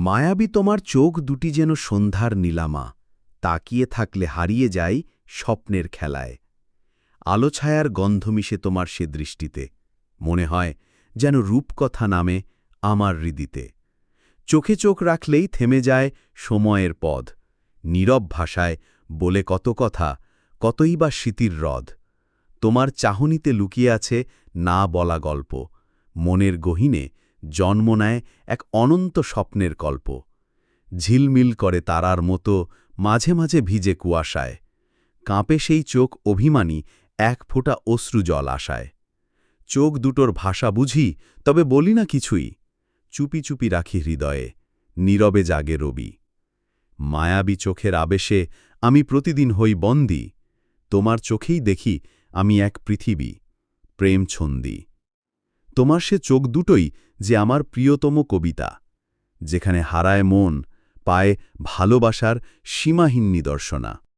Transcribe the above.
মায়াবী তোমার চোখ দুটি যেন সন্ধ্যার নীলামা, তাকিয়ে থাকলে হারিয়ে যাই স্বপ্নের খেলায়। আলো ছায়ার গন্ধ মিশে তোমার সে দৃষ্টিতে, মনে হয় যেন রূপকথা নামে আমার হৃদিতে। চোখে চোখ রাখলেই থেমে যায় সময়ের পদ নীরব ভাষায় বলে কত কথা, কতই বা স্মৃতির হ্রদ তোমার চাহনিতে লুকিয়ে আছে না বলা গল্প, মনের গহীনে জন্ম নেয় এক অনন্ত স্বপ্নের কল্প ঝিলমিল করে তারার মতো মাঝে মাঝে ভিজে কুয়াশায়। কাঁপে সেই চোখ অভিমানী, এক ফোঁটা অশ্রু জল আশায়। চোখ দুটোর ভাষা বুঝি, তবে বলি না কিছুই। চুপি চুপি রাখি হৃদয়ে, নীরবে জাগে রবি। মায়াবী চোখের আবেশে আমি প্রতিদিন হই বন্দি, তোমার চোখেই দেখি আমি এক পৃথিবী, প্রেম ছন্দি। তোমার সে চোখ দুটোই যে আমার প্রিয়তম কবিতা, যেখানে হারায় মন, পায় ভালোবাসার সীমাহীন নিদর্শনা।